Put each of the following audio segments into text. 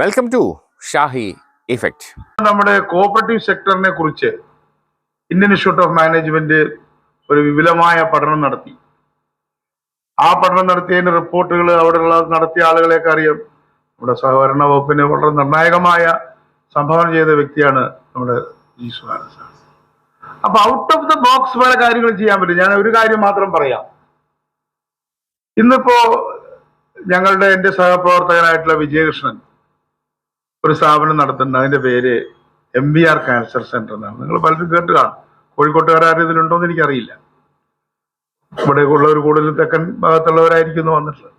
Welcome to Shahi effect നമ്മുടെ cooperative സെക്ടറിനെ കുറിച്ച് ഇന്ത്യൻ ഇൻസ്റ്റിറ്റ്യൂട്ട് ഓഫ് മാനേജ്മെന്റ് ഒരു വിപുലമായ പഠനം നടത്തി. ആ പഠനം നടത്തിയതിന്റെ റിപ്പോർട്ടുകൾ അവിടെയുള്ള നടത്തിയ ആളുകളെയൊക്കെ അറിയാം. നമ്മുടെ സഹകരണ വകുപ്പിന് വളരെ നിർണായകമായ സംഭാവന ചെയ്ത വ്യക്തിയാണ് നമ്മുടെ സാർ. അപ്പൊ ഔട്ട് ഓഫ് ദ ബോക്സ് പല കാര്യങ്ങൾ ചെയ്യാൻ പറ്റും. ഞാൻ ഒരു കാര്യം മാത്രം പറയാം. ഇന്നിപ്പോ ഞങ്ങളുടെ എന്റെ സഹപ്രവർത്തകനായിട്ടുള്ള വിജയകൃഷ്ണൻ ഒരു സ്ഥാപനം നടത്തുന്നുണ്ട്. അതിന്റെ പേര് M V R cancer centre എന്നാണ്. നിങ്ങൾ പലരും കേട്ട് കാണും. കോഴിക്കോട്ടുകാരും എന്ന് എനിക്കറിയില്ല. ഇവിടെ ഉള്ളവർ കൂടുതൽ തെക്കൻ ഭാഗത്തുള്ളവരായിരിക്കുന്നു വന്നിട്ടുള്ളത്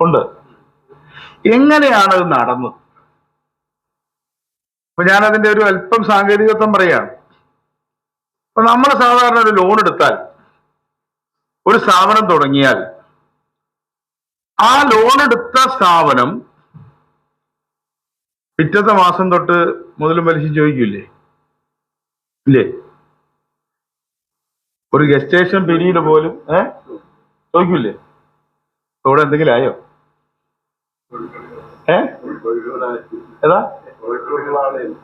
ഉണ്ട്. എങ്ങനെയാണ് ഇത് നടന്നത്? അപ്പൊ ഞാനതിന്റെ ഒരു അല്പം സാങ്കേതികത്വം പറയാണ് അപ്പൊ നമ്മൾ സാധാരണ ഒരു ലോൺ എടുത്താൽ ഒരു സ്ഥാപനം തുടങ്ങിയാൽ ആ ലോൺ എടുത്ത സ്ഥാപനം പിറ്റത്തെ മാസം തൊട്ട് മുതലും പലിശ ചോദിക്കൂലേ ഇല്ലേ? ഒരു ഗസ്റ്റേഷൻ പിരീഡ് പോലും ഏ? ചോദിക്കൂലേ ഇവിടെ എന്തെങ്കിലും ആയോ? ഏ? ഏതാ?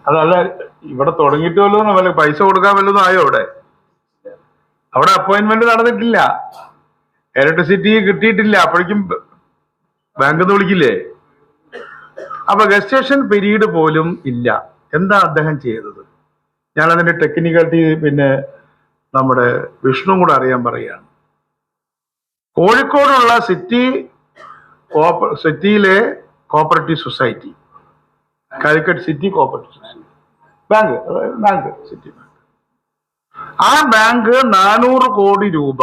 അതല്ല ഇവിടെ തുടങ്ങിയിട്ട് വല്ലതും വല്ല പൈസ കൊടുക്കാൻ വല്ലതും ആയോ അവിടെ? അവിടെ അപ്പോയിന്റ്മെന്റ് നടന്നിട്ടില്ല. ഇലക്ട്രിസിറ്റി കിട്ടിയിട്ടില്ല. അപ്പോഴേക്കും ബാങ്കിൽ നിന്ന് വിളിക്കില്ലേ? അപ്പൊ ഗസ്റ്റേഷൻ പീരീഡ് പോലും ഇല്ല. എന്താ അദ്ദേഹം ചെയ്തത്? ഞാൻ അതിന്റെ ടെക്നിക്കാലിറ്റി പിന്നെ നമ്മുടെ വിഷ്ണു കൂടെ അറിയാൻ പറയുകയാണ്. കോഴിക്കോടുള്ള സിറ്റി സിറ്റിയിലെ cooperative society Calicut city cooperative society bank bank city bank ആ ബാങ്ക് നാനൂറ് കോടി രൂപ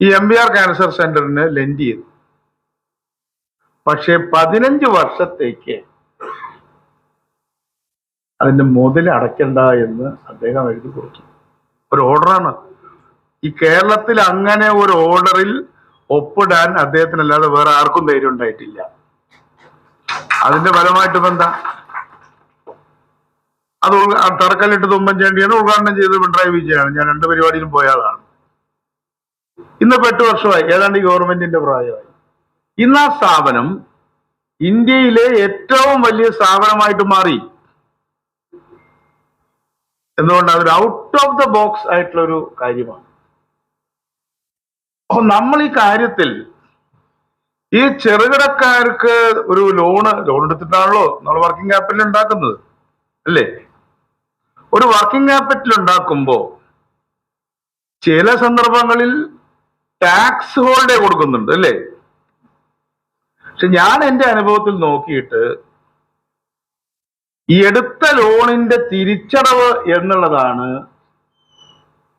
ഈ എം ബി ആർ ക്യാൻസർ സെന്ററിന് ലെൻഡ് ചെയ്തു. പക്ഷെ പതിനഞ്ച് വർഷത്തേക്ക് അതിന്റെ മുതൽ അടയ്ക്കണ്ട എന്ന് അദ്ദേഹം എഴുതി കൊടുത്തു. ഒരു ഓർഡറാണ്. ഈ കേരളത്തിൽ അങ്ങനെ ഒരു ഓർഡറിൽ ഒപ്പിടാൻ അദ്ദേഹത്തിനല്ലാതെ വേറെ ആർക്കും ധൈര്യം ഉണ്ടായിട്ടില്ല. അതിന്റെ ഫലമായിട്ട് എന്താ? അത് ഉദ്ഘ- ആ തറക്കല്ലിട്ട് തുമ്പൻചാണ്ടിയാണ് ഉദ്ഘാടനം ചെയ്തത് പിണറായി വിജയനാണ്. ഞാൻ രണ്ട് പരിപാടിയിലും പോയ ആളാണ്. ഇന്നിപ്പോ എട്ട് വർഷമായി. ഏതാണ്ട് ഗവൺമെന്റിന്റെ പ്രായമായി. ഇന്ന് ആ സ്ഥാപനം ഇന്ത്യയിലെ ഏറ്റവും വലിയ സ്ഥാപനമായിട്ട് മാറി. എന്തുകൊണ്ട്? അതൊരു ഔട്ട് ഓഫ് ദ ബോക്സ് ആയിട്ടുള്ള ഒരു കാര്യമാണ്. അപ്പൊ നമ്മൾ ഈ കാര്യത്തിൽ ഈ ചെറുകിടക്കാർക്ക് ഒരു ലോണ് ലോൺ എടുത്തിട്ടാണല്ലോ നമ്മൾ വർക്കിംഗ് ക്യാപിറ്റൽ ഉണ്ടാക്കുന്നത് അല്ലേ? ഒരു വർക്കിംഗ് ക്യാപിറ്റൽ ഉണ്ടാക്കുമ്പോ ചില സന്ദർഭങ്ങളിൽ ടാക്സ് ഹോൾഡേ കൊടുക്കുന്നുണ്ട് അല്ലേ? പക്ഷെ ഞാൻ എന്റെ അനുഭവത്തിൽ നോക്കിയിട്ട് ഈ എടുത്ത ലോണിന്റെ തിരിച്ചടവ് എന്നുള്ളതാണ്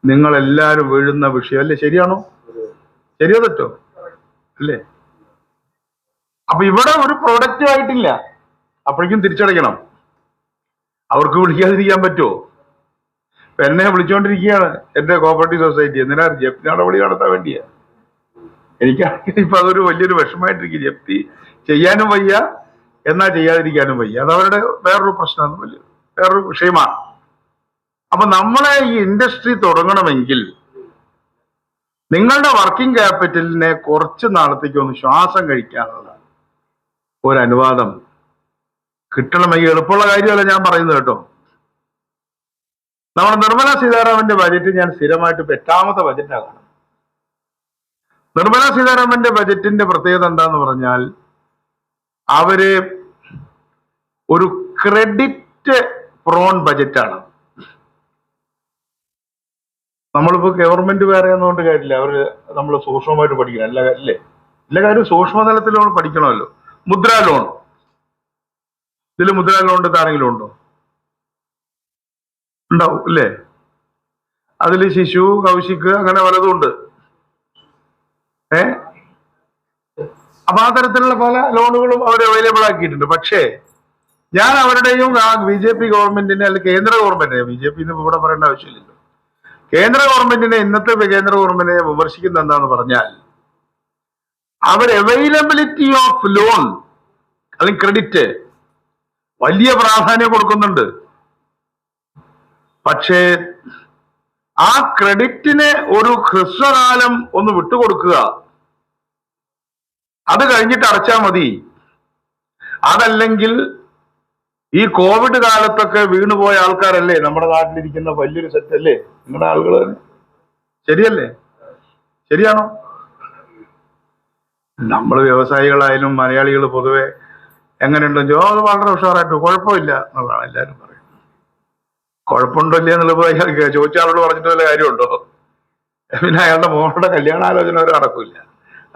നിങ്ങൾ എല്ലാവരും വീഴുന്ന വിഷയം. അല്ലേ? ശരിയാണോ? ശരിയോ തെറ്റോ? അല്ലേ? അപ്പൊ ഇവിടെ ഒരു പ്രൊഡക്റ്റ് ആയിട്ടില്ല. അപ്പോഴേക്കും തിരിച്ചടയ്ക്കണം. അവർക്ക് വിളിക്കാതിരിക്കാൻ പറ്റുമോ? എന്നെ വിളിച്ചോണ്ടിരിക്കുകയാണ് എന്റെ കോപ്പറേറ്റീവ് സൊസൈറ്റി എന്തിനാ? ജപ്തി നടപടി നടത്താൻ വേണ്ടിയാ. എനിക്കാണെങ്കിൽ ഇപ്പൊ അതൊരു വലിയൊരു വിഷമായിട്ടിരിക്കും ജപ്തി ചെയ്യാനും വയ്യ എന്നാ ചെയ്യാതിരിക്കാനും വയ്യ. അത് അവരുടെ വേറൊരു പ്രശ്നമാണ്. വലിയ വേറൊരു വിഷയമാണ്. അപ്പൊ നമ്മളെ ഈ ഇൻഡസ്ട്രി തുടങ്ങണമെങ്കിൽ നിങ്ങളുടെ വർക്കിംഗ് ക്യാപിറ്റലിനെ കുറച്ച് നാളത്തേക്ക് ഒന്ന് ശ്വാസം കഴിക്കാനുള്ള ഒരു അനുവാദം കിട്ടണമെങ്കിൽ എളുപ്പമുള്ള കാര്യമല്ല ഞാൻ പറയുന്നത് കേട്ടോ. നമ്മുടെ നിർമ്മല സീതാരാമന്റെ ബജറ്റ് ഞാൻ സ്ഥിരമായിട്ട് എട്ടാമത്തെ ബജറ്റാണ് നിർമ്മല സീതാരാമന്റെ ബജറ്റിന്റെ പ്രത്യേകത എന്താന്ന് പറഞ്ഞാൽ അവർ ഒരു ക്രെഡിറ്റ് പ്രോൺ ബജറ്റാണ്. നമ്മളിപ്പോ ഗവൺമെന്റ് വേറെ ഒന്നുകൊണ്ട് കാര്യമില്ല അവർ നമ്മൾ സൂക്ഷ്മമായിട്ട് പഠിക്കണം. കാര്യം- അല്ലേ? എല്ലാ കാര്യവും സൂക്ഷ്മതലത്തിൽ പഠിക്കണമല്ലോ. മുദ്രാ ലോൺ ഇതിൽ മുദ്രാ ലോൺ താരെങ്കിലും ഉണ്ടോ? ഉണ്ടാവും അല്ലേ? അതിൽ ശിശു കൗശിക്ക് അങ്ങനെ പലതും ഉണ്ട്. ഏ? അപ്പൊ ആ തരത്തിലുള്ള പല ലോണുകളും അവർ അവൈലബിൾ ആക്കിയിട്ടുണ്ട്. പക്ഷേ ഞാൻ അവരുടെയും ആ ബി ജെ പി ഗവൺമെന്റിനെ അല്ലെങ്കിൽ കേന്ദ്ര ഗവൺമെന്റിനെ ബി ജെ പി ഇവിടെ പറയേണ്ട ആവശ്യമില്ലല്ലോ. കേന്ദ്ര ഗവൺമെന്റിനെ ഇന്നത്തെ കേന്ദ്ര ഗവൺമെന്റിനെ വിമർശിക്കുന്ന എന്താന്ന് പറഞ്ഞാൽ അവർ അവൈലബിലിറ്റി ഓഫ് ലോൺ അല്ലെങ്കിൽ ക്രെഡിറ്റ് വലിയ പ്രാധാന്യം കൊടുക്കുന്നുണ്ട്. പക്ഷേ ആ ക്രെഡിറ്റിനെ ഒരു ഹ്രസ്വകാലം ഒന്ന് വിട്ടുകൊടുക്കുക അത് കഴിഞ്ഞിട്ട് അടച്ചാൽ മതി. അതല്ലെങ്കിൽ ഈ കോവിഡ് കാലത്തൊക്കെ വീണുപോയ ആൾക്കാരല്ലേ? നമ്മുടെ നാട്ടിലിരിക്കുന്ന വലിയൊരു സെറ്റ് അല്ലേ നിങ്ങളുടെ ആളുകൾ ശരിയല്ലേ? ശരിയാണോ? നമ്മൾ വ്യവസായികളായാലും മലയാളികൾ പൊതുവെ എങ്ങനെയുണ്ടോ? ചോ അത് വളരെ ഉഷാറായിട്ട് കുഴപ്പമില്ല എന്നുള്ളതാണ് എല്ലാവരും പറയുന്നത്. കുഴപ്പമുണ്ടോ ഇല്ല എന്നുള്ളത് ചോദിച്ച ആളോട് പറഞ്ഞിട്ട് വല്ല കാര്യമുണ്ടോ? പിന്നെ അയാളുടെ മോളുടെ കല്യാണാലോചന വരെ നടക്കില്ല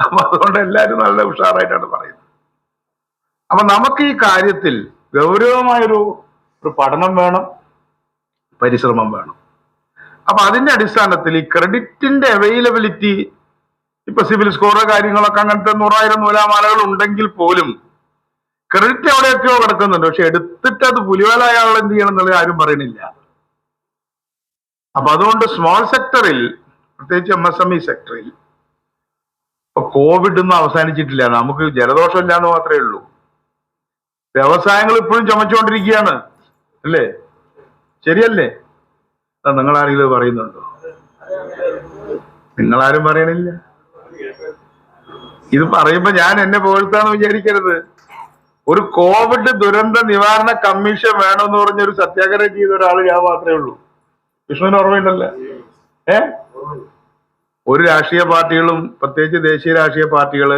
അപ്പൊ അതുകൊണ്ട് എല്ലാവരും നല്ല ഉഷാറായിട്ടാണ് പറയുന്നത്. അപ്പൊ നമുക്ക് ഈ കാര്യത്തിൽ ഗൗരവമായൊരു ഒരു പഠനം വേണം പരിശ്രമം വേണം. അപ്പൊ അതിന്റെ അടിസ്ഥാനത്തിൽ ഈ ക്രെഡിറ്റിന്റെ അവൈലബിലിറ്റി ഇപ്പൊ സിവിൽ സ്കോറോ കാര്യങ്ങളൊക്കെ അങ്ങനത്തെ നൂറായിരം നൂലാമാലകൾ ഉണ്ടെങ്കിൽ പോലും ക്രെഡിറ്റ് എവിടെയൊക്കെയോ കിടക്കുന്നുണ്ട്. പക്ഷെ എടുത്തിട്ട് അത് പുലിവേല അയാൾ എന്ത് ചെയ്യണം എന്നുള്ളത് ആരും പറയണില്ല അപ്പൊ അതുകൊണ്ട് സ്മോൾ സെക്ടറിൽ പ്രത്യേകിച്ച് എം എസ് എം ഇ സെക്ടറിൽ ഇപ്പൊ കോവിഡ് ഒന്നും അവസാനിച്ചിട്ടില്ല. നമുക്ക് ജലദോഷം ഇല്ലാന്ന് മാത്രമേ ഉള്ളൂ. വ്യവസായങ്ങൾ ഇപ്പോഴും ചുമച്ചുകൊണ്ടിരിക്കുകയാണ്. അല്ലേ? ശരിയല്ലേ? നിങ്ങൾ ആരെങ്കിലും പറയുന്നുണ്ടോ? നിങ്ങളാരും പറയണില്ല. ഇത് പറയുമ്പോ ഞാൻ എന്നെ പോലത്താന്ന് വിചാരിക്കരുത്. ഒരു കോവിഡ് ദുരന്ത നിവാരണ കമ്മീഷൻ വേണമെന്ന് പറഞ്ഞ ഒരു സത്യാഗ്രഹം ചെയ്ത ഒരാൾ ഞാൻ മാത്രമേ ഉള്ളൂ. വിഷ്ണുവിന് ഓർമ്മയുണ്ടല്ലേ? ഏ? ഒരു രാഷ്ട്രീയ പാർട്ടികളും പ്രത്യേകിച്ച് ദേശീയ രാഷ്ട്രീയ പാർട്ടികൾ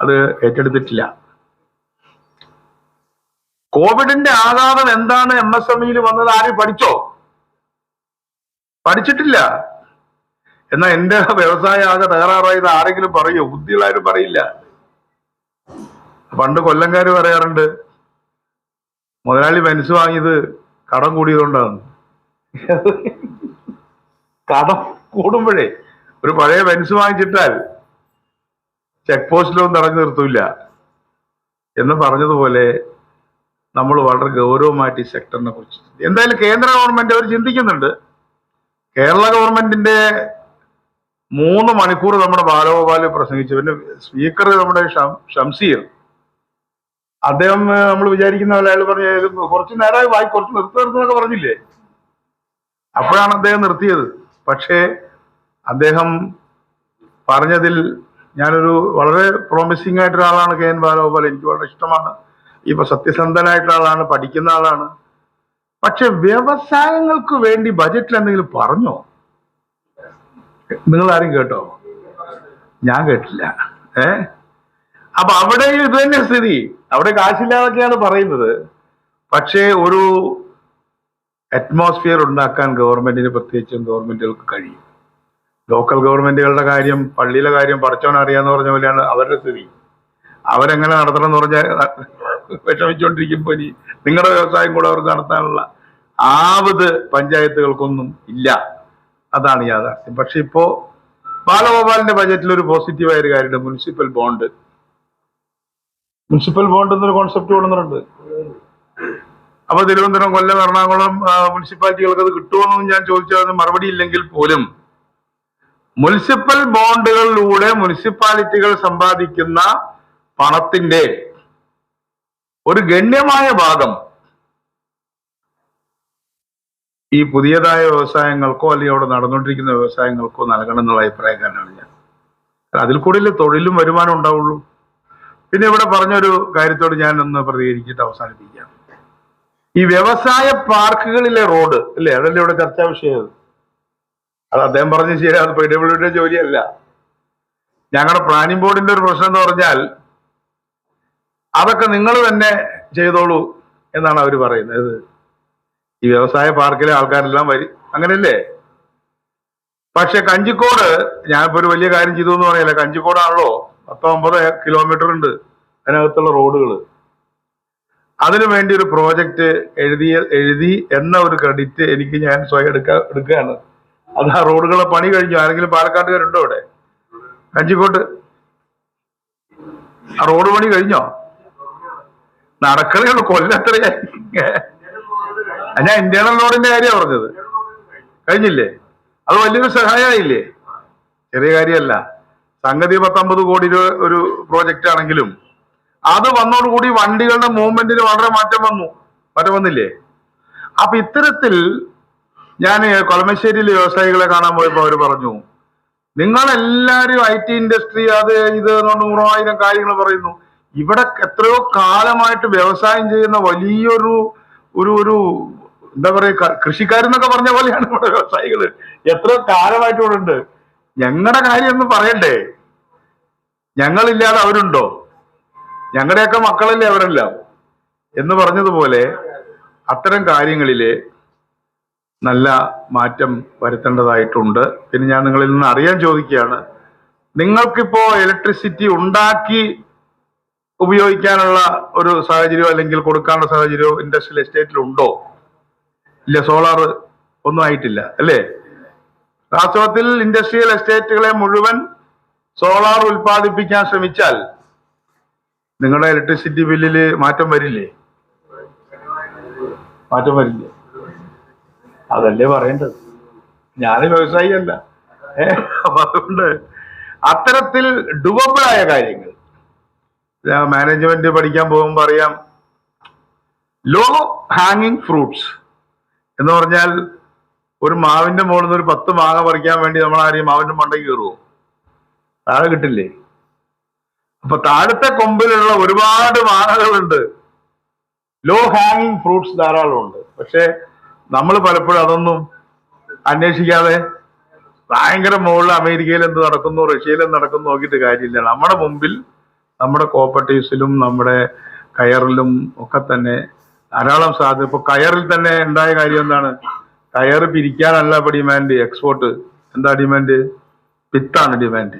അത് ഏറ്റെടുത്തിട്ടില്ല. കോവിഡിന്റെ ആഘാതം എന്താണ് എം എസ് എം ഇയിൽ വന്നത് ആരും പഠിച്ചോ? പഠിച്ചിട്ടില്ല. എന്നാ എന്റെ വ്യവസായ ആകെ തകരാറായത് ആരെങ്കിലും പറയോ? ബുദ്ധികളാരും പറയില്ല. പണ്ട് കൊല്ലംകാര് പറയാറുണ്ട് മുതലാളി മനസ്സ് വാങ്ങിയത് കടം കൂടിയതുകൊണ്ടാണ് കടം കൂടുമ്പോഴേ ഒരു പഴയ വെൻസ് വാങ്ങിച്ചിട്ടാൽ ചെക്ക് പോസ്റ്റിലൊന്നും തടഞ്ഞു നിർത്തൂല. എന്ന് പറഞ്ഞതുപോലെ നമ്മൾ വളരെ ഗൗരവമായിട്ട് ഈ സെക്ടറിനെ കുറിച്ച് എന്തായാലും കേന്ദ്ര ഗവൺമെന്റ് അവർ ചിന്തിക്കുന്നുണ്ട്. കേരള ഗവൺമെന്റിന്റെ മൂന്ന് മണിക്കൂർ നമ്മുടെ ബാലഗോപാൽ പ്രസംഗിച്ചു. പിന്നെ സ്പീക്കർ നമ്മുടെ ഷംസീർ. അദ്ദേഹം നമ്മൾ വിചാരിക്കുന്ന പോലെ അയാൾ പറഞ്ഞു കുറച്ച് നേരമായി വായി കുറച്ച് നിർത്തി നിർത്തുന്നൊക്കെ പറഞ്ഞില്ലേ? അപ്പോഴാണ് അദ്ദേഹം നിർത്തിയത്. പക്ഷേ അദ്ദേഹം പറഞ്ഞതിൽ ഞാനൊരു വളരെ പ്രോമിസിംഗ് ആയിട്ടുള്ള ആളാണ് കെ എൻ ബാലഗോപാൽ. എനിക്ക് വളരെ ഇഷ്ടമാണ്. ഇപ്പൊ സത്യസന്ധനായിട്ടുള്ള ആളാണ് പഠിക്കുന്ന ആളാണ്. പക്ഷെ വ്യവസായങ്ങൾക്ക് വേണ്ടി ബജറ്റിൽ എന്തെങ്കിലും പറഞ്ഞോ? നിങ്ങൾ ആരും കേട്ടോ? ഞാൻ കേട്ടില്ല. ഏ? അപ്പൊ അവിടെ ഇത് തന്നെ സ്ഥിതി. അവിടെ കാശില്ലാതൊക്കെയാണ് പറയുന്നത്. പക്ഷേ ഒരു അറ്റ്മോസ്ഫിയർ ഉണ്ടാക്കാൻ ഗവൺമെന്റിന് പ്രത്യേകിച്ചും ഗവൺമെന്റുകൾക്ക് കഴിയും. ലോക്കൽ ഗവൺമെന്റുകളുടെ കാര്യം പള്ളിയിലെ കാര്യം പഠിച്ചവൻ അറിയാന്ന് പറഞ്ഞ പോലെയാണ് അവരുടെ സ്ഥിതി. അവരെങ്ങനെ നടത്തണം എന്ന് പറഞ്ഞ വിഷമിച്ചുകൊണ്ടിരിക്കുമ്പോ ഇനി നിങ്ങളുടെ വ്യവസായം കൂടെ അവർക്ക് നടത്താനുള്ള ആവത് പഞ്ചായത്തുകൾക്കൊന്നും ഇല്ല. അതാണ് യാഥാർത്ഥ്യം. പക്ഷെ ഇപ്പോ ബാലഗോപാലിന്റെ ബജറ്റിൽ ഒരു പോസിറ്റീവായ ഒരു കാര്യമുണ്ട് മുനിസിപ്പൽ ബോണ്ട് മുനിസിപ്പൽ ബോണ്ട് എന്നൊരു കോൺസെപ്റ്റ് കൊണ്ടുവന്നിട്ടുണ്ട് അപ്പൊ തിരുവനന്തപുരം കൊല്ലം എറണാകുളം മുനിസിപ്പാലിറ്റികൾക്ക് അത് കിട്ടുമെന്നൊന്നും ഞാൻ ചോദിച്ചത് മറുപടി ഇല്ലെങ്കിൽ പോലും മുനിസിപ്പൽ ബോണ്ടുകളിലൂടെ മുനിസിപ്പാലിറ്റികൾ സമ്പാദിക്കുന്ന പണത്തിന്റെ ഒരു ഗണ്യമായ ഭാഗം ഈ പുതിയതായ വ്യവസായങ്ങൾക്കോ അല്ലെങ്കിൽ അവിടെ നടന്നുകൊണ്ടിരിക്കുന്ന വ്യവസായങ്ങൾക്കോ നൽകണം എന്നുള്ള അഭിപ്രായക്കാരനാണ് ഞാൻ. അതിൽ കൂടുതൽ തൊഴിലും വരുമാനം ഉണ്ടാവുള്ളൂ. പിന്നെ ഇവിടെ പറഞ്ഞൊരു കാര്യത്തോട് ഞാൻ ഒന്ന് പ്രതികരിച്ചിട്ട് അവസാനിപ്പിക്കാം. ഈ വ്യവസായ പാർക്കുകളിലെ റോഡ് അല്ലേ? അതല്ലേ ഇവിടെ ചർച്ചാ വിഷയം? അത് അദ്ദേഹം പറഞ്ഞ അത് പി ഡബ്ല്യുഡിയുടെ ജോലിയല്ല. ഞങ്ങളുടെ പ്ലാനിംഗ് ബോർഡിന്റെ ഒരു പ്രശ്നം എന്ന് പറഞ്ഞാൽ അതൊക്കെ നിങ്ങൾ തന്നെ ചെയ്തോളൂ എന്നാണ് അവർ പറയുന്നത്. ഈ വ്യവസായ പാർക്കിലെ ആൾക്കാരെല്ലാം വരി അങ്ങനെയല്ലേ? പക്ഷെ കഞ്ചിക്കോട് ഞാനിപ്പോ ഒരു വലിയ കാര്യം ചെയ്തു എന്ന് പറയില്ല കഞ്ചിക്കോടാണല്ലോ പത്തോ ഒമ്പത് കിലോമീറ്റർ ഉണ്ട് അതിനകത്തുള്ള റോഡുകൾ അതിനു വേണ്ടി ഒരു പ്രോജക്റ്റ് എഴുതിയ എഴുതി എന്ന ഒരു ക്രെഡിറ്റ് എനിക്ക് ഞാൻ സ്വയം എടുക്ക എടുക്കുകയാണ്. അത് ആ റോഡുകളെ പണി കഴിഞ്ഞു. ആരെങ്കിലും പാലക്കാട്ടുകാരുണ്ടോ അവിടെ? കഞ്ചിക്കോട്ട്? ആ റോഡ് പണി കഴിഞ്ഞോ? നടക്കണേ ഉള്ളൂ. ഞാൻ ഇന്റേണൽ റോഡിന്റെ കാര്യമാണ് പറഞ്ഞത്. കഴിഞ്ഞില്ലേ? അത് വലിയൊരു സഹായമായില്ലേ ചെറിയ കാര്യമല്ല. സംഗതി പത്തൊമ്പത് കോടി രൂപ ഒരു പ്രോജക്റ്റ് ആണെങ്കിലും അത് വന്നോടുകൂടി വണ്ടികളുടെ മൂവ്മെന്റിന് വളരെ മാറ്റം വന്നു. മാറ്റം വന്നില്ലേ? അപ്പൊ ഇത്തരത്തിൽ ഞാൻ കൊളമശ്ശേരിയിലെ വ്യവസായികളെ കാണാൻ പോയപ്പോ അവർ പറഞ്ഞു നിങ്ങളെല്ലാരും ഐ ടി ഇൻഡസ്ട്രി അത് ഇത് നൂറായിരം കാര്യങ്ങൾ പറയുന്നു. ഇവിടെ എത്രയോ കാലമായിട്ട് വ്യവസായം ചെയ്യുന്ന വലിയൊരു ഒരു ഒരു എന്താ പറയുക കൃഷിക്കാരെന്നൊക്കെ പറഞ്ഞ പോലെയാണ് ഇവിടെ വ്യവസായികൾ എത്രയോ കാലമായിട്ട് ഇവിടെ ഉണ്ട്. ഞങ്ങളുടെ കാര്യം ഒന്നും പറയണ്ടേ? ഞങ്ങളില്ലാതെ അവരുണ്ടോ? ഞങ്ങളുടെയൊക്കെ മക്കളല്ലേ അവരെല്ലാം? എന്ന് പറഞ്ഞതുപോലെ അത്തരം കാര്യങ്ങളിൽ നല്ല മാറ്റം വരുത്തേണ്ടതായിട്ടുണ്ട്. പിന്നെ ഞാൻ നിങ്ങളിൽ നിന്ന് അറിയാൻ ചോദിക്കുകയാണ് നിങ്ങൾക്കിപ്പോ ഇലക്ട്രിസിറ്റി ഉണ്ടാക്കി ഉപയോഗിക്കാനുള്ള ഒരു സാഹചര്യമോ അല്ലെങ്കിൽ കൊടുക്കാനുള്ള സാഹചര്യമോ ഇൻഡസ്ട്രിയൽ എസ്റ്റേറ്റിൽ ഉണ്ടോ? ഇല്ല സോളാർ ഒന്നും ആയിട്ടില്ല അല്ലേ? വാസ്തവത്തിൽ ഇൻഡസ്ട്രിയൽ എസ്റ്റേറ്റുകളെ മുഴുവൻ സോളാർ ഉൽപ്പാദിപ്പിക്കാൻ ശ്രമിച്ചാൽ നിങ്ങളുടെ ഇലക്ട്രിസിറ്റി ബില്ലിൽ മാറ്റം വരില്ലേ? മാറ്റം വരില്ലേ? അതല്ലേ പറയേണ്ടത്? ഞാൻ വ്യവസായി അല്ല അതുകൊണ്ട് അത്തരത്തിൽ ഡുവബിൾ ആയ കാര്യങ്ങൾ. മാനേജ്മെന്റ് പഠിക്കാൻ പോകുമ്പോൾ അറിയാം. ലോ ഹാങ്ങിങ് ഫ്രൂട്ട്സ് എന്ന് പറഞ്ഞാൽ ഒരു മാവിന്റെ മുകളിൽ നിന്ന് ഒരു പത്ത് മാങ്ങ പറിക്കാൻ വേണ്ടി നമ്മൾ ആരെയും മാവിന്റെ മണ്ടയ്ക്ക് കയറുമോ താഴെ കിട്ടില്ലേ? അപ്പൊ താഴത്തെ കൊമ്പിലുള്ള ഒരുപാട് മാങ്ങകളുണ്ട്. ലോ ഹാങ്ങിങ് ഫ്രൂട്ട്സ് ധാരാളം ഉണ്ട് പക്ഷെ നമ്മൾ പലപ്പോഴും അതൊന്നും അന്വേഷിക്കാതെ ഭയങ്കര മുകളിൽ അമേരിക്കയിൽ എന്ത് നടക്കുന്നു റഷ്യയിൽ എന്ത് നടക്കുന്നു നോക്കിയിട്ട് കാര്യമില്ല. നമ്മുടെ മുമ്പിൽ നമ്മുടെ കോപ്പറേറ്റീവ്സിലും നമ്മുടെ കയറിലും ഒക്കെ തന്നെ ധാരാളം സാധ്യത. ഇപ്പൊ കയറിൽ തന്നെ ഉണ്ടായ കാര്യം എന്താണ്? കയർ പിരിക്കാനല്ല ഇപ്പൊ ഡിമാൻഡ് എക്സ്പോർട്ട് എന്താ ഡിമാൻഡ് പിത്താണ് ഡിമാൻഡ്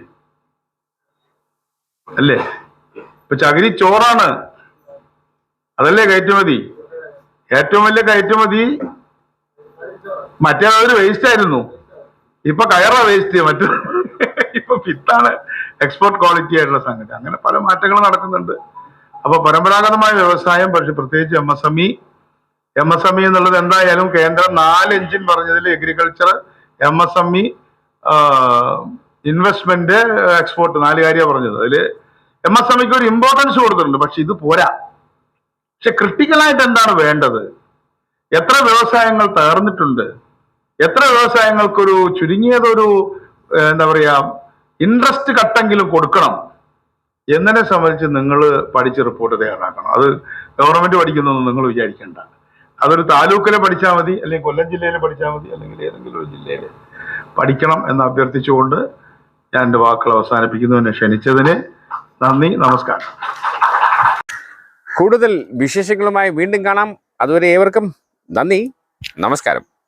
അല്ലേ? ഇപ്പൊ ചകിരി ചോറാണ്. അതല്ലേ കയറ്റുമതി? ഏറ്റവും വലിയ കയറ്റുമതി മറ്റേ ഒരു വേസ്റ്റ് ആയിരുന്നു. ഇപ്പൊ കയറ വേസ്റ്റ് മറ്റു ഇപ്പൊ പിത്താണ് എക്സ്പോർട്ട് ക്വാളിറ്റി ആയിട്ടുള്ള സംഗതി. അങ്ങനെ പല മാറ്റങ്ങളും നടക്കുന്നുണ്ട്. അപ്പൊ പരമ്പരാഗതമായ വ്യവസായം പക്ഷെ പ്രത്യേകിച്ച് M S M E M S M E എന്നുള്ളത് എന്തായാലും കേന്ദ്രം നാല് എഞ്ചിൻ പറഞ്ഞതിൽ agriculture M S M E investment export നാല് കാര്യമാണ് പറഞ്ഞത്. അതിൽ എം എസ് എം ഇക്ക് ഒരു ഇമ്പോർട്ടൻസ് കൊടുത്തിട്ടുണ്ട്. പക്ഷെ ഇത് പോരാ. പക്ഷെ ക്രിട്ടിക്കലായിട്ട് എന്താണ് വേണ്ടത്? എത്ര വ്യവസായങ്ങൾ തകർന്നിട്ടുണ്ട്? എത്ര വ്യവസായങ്ങൾക്കൊരു ചുരുങ്ങിയതൊരു എന്താ പറയാ ഇൻട്രസ്റ്റ് കട്ടെങ്കിലും കൊടുക്കണം. എന്നതിനെ സംബന്ധിച്ച് നിങ്ങൾ പഠിച്ച് റിപ്പോർട്ട് തയ്യാറാക്കണം. അത് ഗവൺമെന്റ് പഠിക്കുന്നൊന്നും നിങ്ങൾ വിചാരിക്കേണ്ട. അതൊരു താലൂക്കിലെ പഠിച്ചാൽ മതി അല്ലെങ്കിൽ കൊല്ലം ജില്ലയിൽ പഠിച്ചാൽ മതി അല്ലെങ്കിൽ ഏതെങ്കിലും ഒരു ജില്ലയിൽ പഠിക്കണം എന്ന് അഭ്യർത്ഥിച്ചുകൊണ്ട് ഞാൻ എന്റെ വാക്കുകൾ അവസാനിപ്പിക്കുന്നു എന്നെ ക്ഷണിച്ചതിന് നന്ദി നമസ്കാരം. കൂടുതൽ വിശേഷങ്ങളുമായി വീണ്ടും കാണാം. അതുവരെ ഏവർക്കും നന്ദി നമസ്കാരം.